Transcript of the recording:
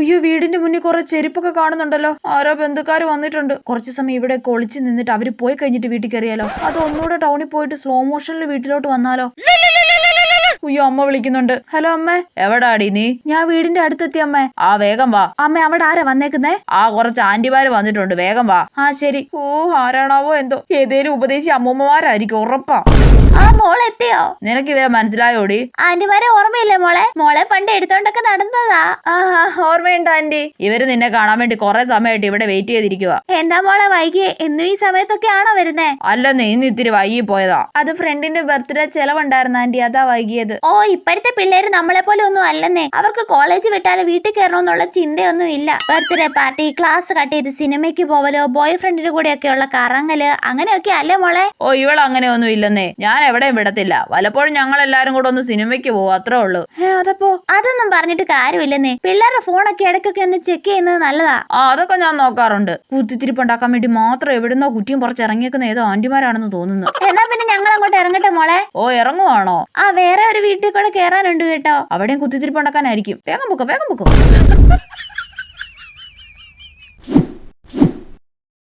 അയ്യോ വീടിന്റെ മുന്നിൽ കുറെ ചെരുപ്പൊക്കെ കാണുന്നുണ്ടല്ലോ. ആരോ ബന്ധുക്കാർ വന്നിട്ടുണ്ട്. കുറച്ചു സമയം ഇവിടെ കൊളിച്ച് നിന്നിട്ട് അവർ പോയി കഴിഞ്ഞിട്ട് വീട്ടിൽ കയറിയാലോ? അത് ഒന്നുകൂടെ ടൗണിൽ പോയിട്ട് സ്ലോ മോഷനിൽ വീട്ടിലോട്ട് വന്നാലോ? അയ്യോ അമ്മ വിളിക്കുന്നുണ്ട്. ഹലോ അമ്മേ. എവിടാടി നീ? ഞാൻ വീടിന്റെ അടുത്തെത്തി അമ്മേ. ആ വേഗം വാ. അമ്മ അവിടെ ആരാ വന്നേക്കുന്നേ? ആ കുറച്ച് ആന്റിമാര് വന്നിട്ടുണ്ട്. വേഗം വാ. ആ ശരി. ഓ ആരാണാവോ എന്തോ. ഏതേലും ഉപദേശി അമ്മൂമ്മമാരായിരിക്കും. ഉറപ്പാ. ആ മോൾ എത്തിയോ നിനക്ക് ഇവരെ മനസ്സിലായോടി? ആന്റിമാരെ ഓർമ്മയില്ലേ മോളെ? മോളെ പണ്ട് എടുത്തോണ്ടൊക്കെ നടന്നതാ. ഓർമ്മയുണ്ട് ആന്റി? ഇവർ നിന്നെ കാണാൻ വേണ്ടി കൊറേ സമയമായിട്ട് ഇവിടെ വെയിറ്റ് ചെയ്തിരിക്കുക എന്താ മോളെ വൈകി എന്നും ഈ സമയത്തൊക്കെ ആണോ വരുന്നേ? അല്ലെന്ന് ഇന്ന് ഇത്തിരി വൈകി പോയതാ. അത് ഫ്രണ്ടിന്റെ ബർത്ത്ഡേ ചെലവുണ്ടായിരുന്നു ആന്റി. അതാ വൈകിയത്. ഓ ഇപ്പോഴത്തെ പിള്ളേര് നമ്മളെ പോലെ ഒന്നും അല്ലെന്നേ. അവർക്ക് കോളേജ് വിട്ടാലും വീട്ടിൽ കയറണമെന്നുള്ള ചിന്തയൊന്നും ഇല്ല. ബർത്ത്ഡേ പാർട്ടി ക്ലാസ് കട്ട് ചെയ്ത് സിനിമയ്ക്ക് പോവലോ ബോയ് ഫ്രണ്ടിന്റെ കൂടെ ഒക്കെയുള്ള കറങ്ങൽ അങ്ങനെയൊക്കെ അല്ലേ മോളെ? ഓ ഇവൾ അങ്ങനെയൊന്നും ഇല്ലെന്നേ. ഞാൻ എവിടെയും വിടത്തില്ല. വല്ലപ്പോഴും ഞങ്ങൾ എല്ലാരും കൂടെ ഒന്ന് സിനിമയ്ക്ക് പോവും അത്രേ ഉള്ളൂ. ഏ അതപ്പോ അതൊന്നും പറഞ്ഞിട്ട് കാര്യമില്ലെന്നേ. പിള്ളേരുടെ ഫോണൊക്കെ ഇടയ്ക്കൊക്കെ ഒന്ന് ചെക്ക് ചെയ്യുന്നത് നല്ലതാ. ആ അതൊക്കെ ഞാൻ നോക്കാറുണ്ട്. കുത്തിത്തിരിപ്പുണ്ടാക്കാൻ വേണ്ടി മാത്രം എവിടുന്നോ കുറ്റിയും കുറച്ച് ഇറങ്ങിയേക്കുന്ന ഏതോ ആന്റിമാരാണെന്ന് തോന്നുന്നു. എന്നാ പിന്നെ ഞങ്ങൾ അങ്ങോട്ട് ഇറങ്ങട്ടെ മോളെ? ഓ ഇറങ്ങുവാണോ? ആ വേറെ ഒരു വീട്ടിൽ കൂടെ കേറാനുണ്ട് കേട്ടോ. അവിടെയും കുത്തിത്തിരിപ്പുണ്ടാക്കാനായിരിക്കും. വേഗം പൊക്കോ വേഗം പൊക്കോ.